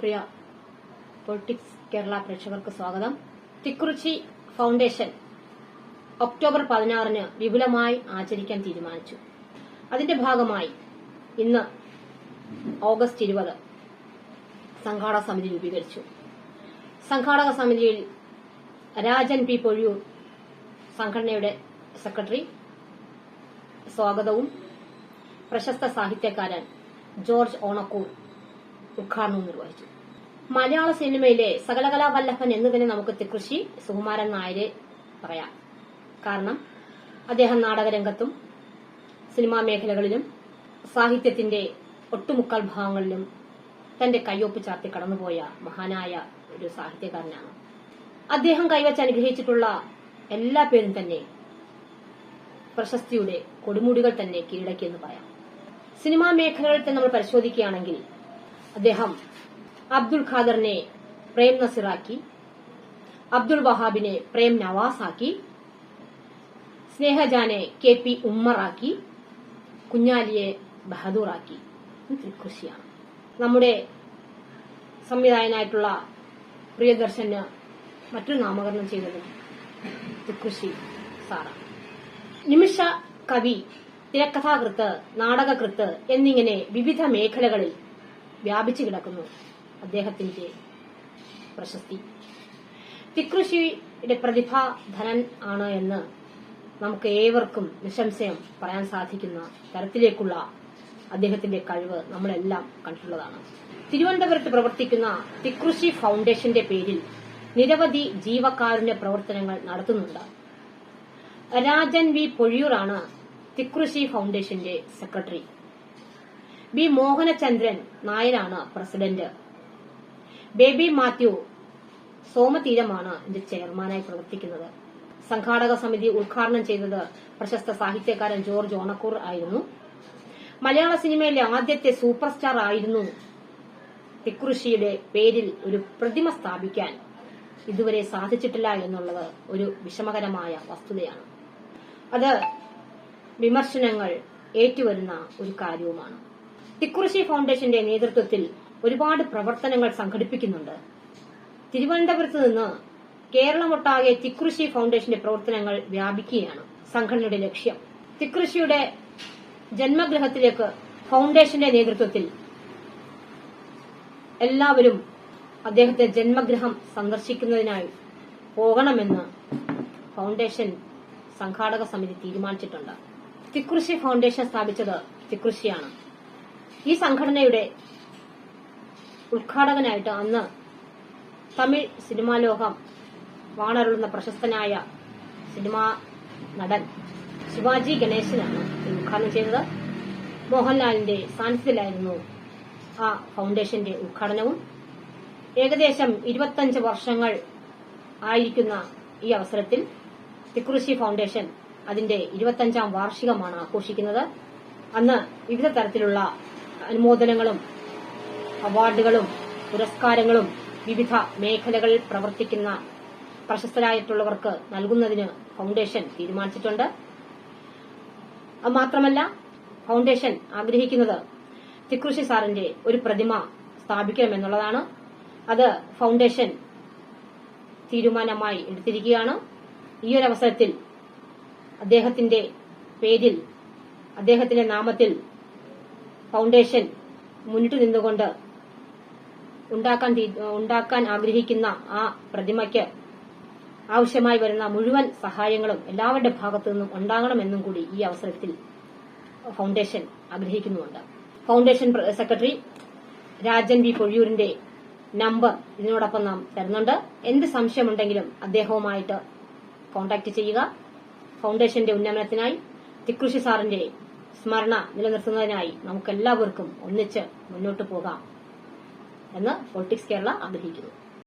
പ്രിയ politics Kerala പ്രേക്ഷകർക്ക് സ്വാഗതം. Thikkurissy foundation October പതിനാറിന് വിപുലമായി ആചരിക്കാൻ തീരുമാനിച്ചു. അതിന്റെ ഭാഗമായി ഇന്ന് ഓഗസ്റ്റ് ഇരുപത് സംഘാടക സമിതി രൂപീകരിച്ചു. സംഘാടക സമിതിയിൽ രാജൻ പി പൊഴിയൂർ സംഘടനയുടെ സെക്രട്ടറി സ്വാഗതവും പ്രശസ്ത സാഹിത്യകാരൻ ജോർജ് ഓണക്കൂർ ഉദ്ഘാടനവും നിർവഹിച്ചു മലയാള സിനിമയിലെ സകലകലാ വല്ലഭൻ എന്ന് തന്നെ നമുക്ക് തൃക്കൃഷി സുകുമാരൻ നായരെ പറയാം. കാരണം അദ്ദേഹം നാടകരംഗത്തും സിനിമാ മേഖലകളിലും സാഹിത്യത്തിന്റെ ഒട്ടുമുക്കാൽ ഭാഗങ്ങളിലും തന്റെ കയ്യൊപ്പ് ചാർത്തി കടന്നുപോയ മഹാനായ ഒരു സാഹിത്യകാരനാണ്. അദ്ദേഹം കൈവച്ച് അനുഗ്രഹിച്ചിട്ടുള്ള എല്ലാ പേരും തന്നെ പ്രശസ്തിയുടെ കൊടുമുടികൾ തന്നെ കീഴടക്കിയെന്ന് പറയാം. സിനിമാ മേഖലകളിൽ നമ്മൾ പരിശോധിക്കുകയാണെങ്കിൽ അദ്ദേഹം അബ്ദുൽ ഖാദറിനെ പ്രേം നസിറാക്കി അബ്ദുൾ വഹാബിനെ പ്രേം നവാസാക്കി സ്നേഹജാനെ കെ പി ഉമ്മറാക്കി കുഞ്ഞാലിയെ ബഹദൂറാക്കി. ഖുശിയാണ് നമ്മുടെ സംവിധായകനായിട്ടുള്ള പ്രിയദർശന് മറ്റൊരു നാമകരണം ചെയ്തത് ത്രികൃഷി സാറാണ്. നിമിഷ കവി തിരക്കഥാകൃത്ത് നാടകകൃത്ത് എന്നിങ്ങനെ വിവിധ മേഖലകളിൽ വ്യാപിച്ചു കിടക്കുന്നു അദ്ദേഹത്തിന്റെ പ്രശസ്തി. തിക്കൃഷിയുടെ പ്രതിഭാധനൻ ആണ് എന്ന് നമുക്ക് ഏവർക്കും നിശംശയം പറയാൻ സാധിക്കുന്ന തരത്തിലേക്കുള്ള അദ്ദേഹത്തിന്റെ കഴിവ് നമ്മളെല്ലാം കണ്ടിട്ടുള്ളതാണ്. തിരുവനന്തപുരത്ത് പ്രവർത്തിക്കുന്ന തിക്കൃഷി ഫൗണ്ടേഷന്റെ പേരിൽ നിരവധി ജീവകാരുണ്യ പ്രവർത്തനങ്ങൾ നടത്തുന്നുണ്ട്. രാജൻ വി പൊഴിയൂറാണ് തിക്കൃഷി ഫൗണ്ടേഷന്റെ സെക്രട്ടറി. ബി മോഹനചന്ദ്രൻ നായരാണ് പ്രസിഡന്റ്. ബേബി മാത്യു സോമതീരമാണ് ഇതിന്റെ ചെയർമാനായി പ്രവർത്തിക്കുന്നത്. സംഘാടക സമിതി ഉദ്ഘാടനം ചെയ്തത് പ്രശസ്ത സാഹിത്യകാരൻ ജോർജ് ഓണക്കൂർ ആയിരുന്നു. മലയാള സിനിമയിലെ ആദ്യത്തെ സൂപ്പർ സ്റ്റാർ ആയിരുന്നു തിക്കുറിശിയുടെ പേരിൽ ഒരു പ്രതിമ സ്ഥാപിക്കാൻ ഇതുവരെ സാധിച്ചിട്ടില്ല എന്നുള്ളത് ഒരു വിഷമകരമായ വസ്തുതയാണ്. അത് വിമർശനങ്ങൾ ഏറ്റുവരുന്ന ഒരു കാര്യവുമാണ്. തിക്കുറിശി ഫൗണ്ടേഷന്റെ നേതൃത്വത്തിൽ ഒരുപാട് പ്രവർത്തനങ്ങൾ സംഘടിപ്പിക്കുന്നുണ്ട്. തിരുവനന്തപുരത്ത് നിന്ന് കേരളമൊട്ടാകെ തിക്കുറിശി ഫൗണ്ടേഷന്റെ പ്രവർത്തനങ്ങൾ വ്യാപിക്കുകയാണ് സംഘടനയുടെ ലക്ഷ്യം. തിക്കുറിശിയുടെ ജന്മഗൃഹത്തിലേക്ക് ഫൗണ്ടേഷന്റെ നേതൃത്വത്തിൽ എല്ലാവരും അദ്ദേഹത്തെ ജന്മഗ്രഹം സന്ദർശിക്കുന്നതിനായി പോകണമെന്ന് ഫൗണ്ടേഷൻ സംഘാടക സമിതി തീരുമാനിച്ചിട്ടുണ്ട്. തിക്കുറിശി ഫൗണ്ടേഷൻ സ്ഥാപിച്ചത് തിക്കുറിശിയാണ്. ഈ സംഘടനയുടെ ഉദ്ഘാടകനായിട്ട് അന്ന് തമിഴ് സിനിമാ ലോകം വാണരുളുന്ന പ്രശസ്തനായ സിനിമാ നടൻ ശിവാജി ഗണേശനാണ് ഉദ്ഘാടനം ചെയ്തത്. മോഹൻലാലിന്റെ സാന്നിധ്യത്തിലായിരുന്നു ആ ഫൗണ്ടേഷന്റെ ഉദ്ഘാടനവും. ഏകദേശം ഇരുപത്തഞ്ച് വർഷങ്ങൾ ആയിരിക്കുന്ന ഈ അവസരത്തിൽ തിക്കുറിശി ഫൗണ്ടേഷൻ അതിന്റെ ഇരുപത്തഞ്ചാം വാർഷികമാണ് ആഘോഷിക്കുന്നത്. അന്ന് വിവിധ തരത്തിലുള്ള അനുമോദനങ്ങളും അവാർഡുകളും പുരസ്കാരങ്ങളും വിവിധ മേഖലകളിൽ പ്രവർത്തിക്കുന്ന പ്രശസ്തരായിട്ടുള്ളവർക്ക് നൽകുന്നതിന് ഫൗണ്ടേഷൻ തീരുമാനിച്ചിട്ടുണ്ട്. മാത്രമല്ല ഫൗണ്ടേഷൻ ആഗ്രഹിക്കുന്നത് തിക്കൃഷി സാറിന്റെ ഒരു പ്രതിമ സ്ഥാപിക്കണമെന്നുള്ളതാണ്. അത് ഫൗണ്ടേഷൻ തീരുമാനമായി എടുത്തിരിക്കുകയാണ്. ഈ ഒരു അവസരത്തിൽ അദ്ദേഹത്തിന്റെ പേരിൽ അദ്ദേഹത്തിന്റെ നാമത്തിൽ ഫൗണ്ടേഷൻ മുന്നിട്ട് നിന്നുകൊണ്ട് ഉണ്ടാക്കാൻ ഉണ്ടാക്കാൻ ആഗ്രഹിക്കുന്ന ആ പ്രതിമയ്ക്ക് ആവശ്യമായി വരുന്ന മുഴുവൻ സഹായങ്ങളും എല്ലാവരുടെ ഭാഗത്തു നിന്നും ഉണ്ടാകണമെന്നും കൂടി ഈ അവസരത്തിൽ ഫൗണ്ടേഷൻ ആഗ്രഹിക്കുന്നുമുണ്ട്. ഫൗണ്ടേഷൻ സെക്രട്ടറി രാജൻ വി പൊഴിയൂരിന്റെ നമ്പർ ഇതിനോടൊപ്പം നാം തരുന്നുണ്ട്. എന്ത് സംശയമുണ്ടെങ്കിലും അദ്ദേഹവുമായിട്ട് കോൺടാക്ട് ചെയ്യുക. ഫൗണ്ടേഷന്റെ ഉന്നമനത്തിനായി തിക്കൃഷി സാറിന്റെ സ്മരണ നിലനിർത്തുന്നതിനായി നമുക്കെല്ലാവർക്കും ഒന്നിച്ച് മുന്നോട്ട് പോകാം എന്ന് പൊളിറ്റിക്സ് കേരള ആഗ്രഹിക്കുന്നു.